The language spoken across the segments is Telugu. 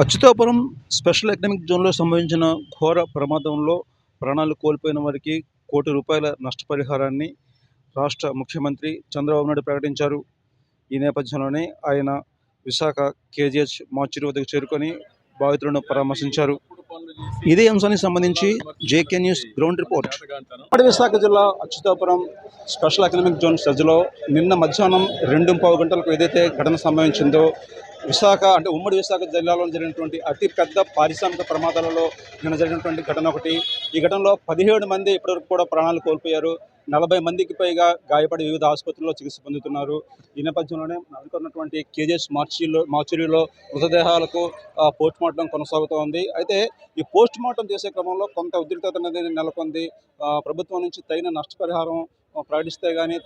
అచ్యుతాపురం స్పెషల్ ఎకనామిక్ జోన్లో సంభవించిన ఘోర ప్రమాదంలో ప్రాణాలు కోల్పోయిన వారికి కోటి రూపాయల నష్టపరిహారాన్ని రాష్ట్ర ముఖ్యమంత్రి చంద్రబాబు నాయుడు ప్రకటించారు. ఈ నేపథ్యంలోనే ఆయన విశాఖ కేజీహెచ్ మార్చురి వద్దకు చేరుకొని బాధితులను పరామర్శించారు. ఇదే అంశానికి సంబంధించి జేకే న్యూస్ గ్రౌండ్ రిపోర్ట్. ఉమ్మడి విశాఖ జిల్లా అచ్యుతాపురం స్పెషల్ ఎకనామిక్ జోన్ సజ్జలో నిన్న మధ్యాహ్నం రెండు పావు గంటలకు ఏదైతే ఘటన సంభవించిందో విశాఖ అంటే ఉమ్మడి విశాఖ జిల్లాలో జరిగినటువంటి అతి పెద్ద పారిశ్రామిక ప్రమాదాలలో నిన్న జరిగినటువంటి ఘటన ఒకటి. ఈ ఘటనలో పదిహేడు మంది ఇప్పటివరకు కూడా ప్రాణాలు కోల్పోయారు. నలభై మందికి పైగా గాయపడి వివిధ ఆసుపత్రుల్లో చికిత్స పొందుతున్నారు. ఈ నేపథ్యంలోనే అనుకున్నటువంటి కేజీఎస్ మార్చిలో మార్చురీలో మృతదేహాలకు పోస్ట్ మార్టం కొనసాగుతూ ఉంది. అయితే ఈ పోస్ట్ మార్టం చేసే క్రమంలో కొంత ఉద్రిక్తత అనేది నెలకొంది. ప్రభుత్వం నుంచి తగిన నష్టపరిహారం ప్రకటిస్తే కానీ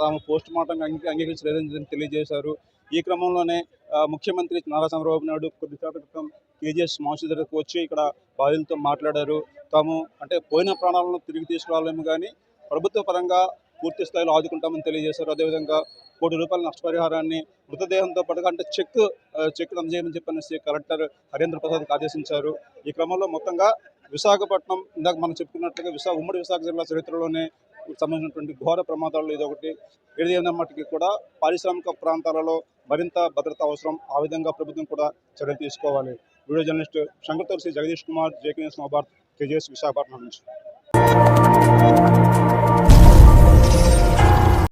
తాము పోస్ట్ మార్టం అంగీకరించలేదని తెలియజేశారు. ఈ క్రమంలోనే ముఖ్యమంత్రి నారా చంద్రబాబు నాయుడు కొద్దిసేపటి క్రితం కేజీఎస్ మార్చి దగ్గరకు వచ్చి ఇక్కడ బాధితులతో మాట్లాడారు. తాము అంటే పోయిన ప్రాణాలను తిరిగి తీసుకురాలేము కానీ ప్రభుత్వ పరంగా పూర్తి స్థాయిలో ఆదుకుంటామని తెలియజేశారు. అదేవిధంగా కోటి రూపాయల నష్టపరిహారాన్ని మృతదేహంతో పాటుగా అంటే చెక్ చెక్ అందజేయమని చెప్పనేసి కలెక్టర్ హరేంద్ర ప్రసాద్కి ఆదేశించారు. ఈ క్రమంలో మొత్తంగా విశాఖపట్నం ఇందాక మనం చెప్పుకున్నట్లుగా విశాఖ ఉమ్మడి విశాఖ జిల్లా చరిత్రలోనే సంబంధించినటువంటి ఘోర ప్రమాదాలు ఇది ఒకటి. ఏది కూడా పారిశ్రామిక ప్రాంతాలలో మరింత భద్రత అవసరం. ఆ విధంగా ప్రభుత్వం కూడా చర్యలు తీసుకోవాలి. Video journalist Shankar Tulasi Jagadish Kumar JK news Mahabharat KGS Visakhapatnam నుంచి.